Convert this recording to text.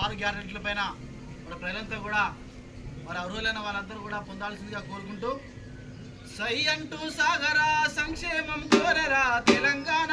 ఆరు గ్యారెంటీల పైన మన ప్రజలంతా కూడా మరి అర్హులైన వాళ్ళందరూ కూడా పొందాల్సిందిగా కోరుకుంటూ సై అంటూ సాగరా సంక్షేమం కోరరా తెలంగాణ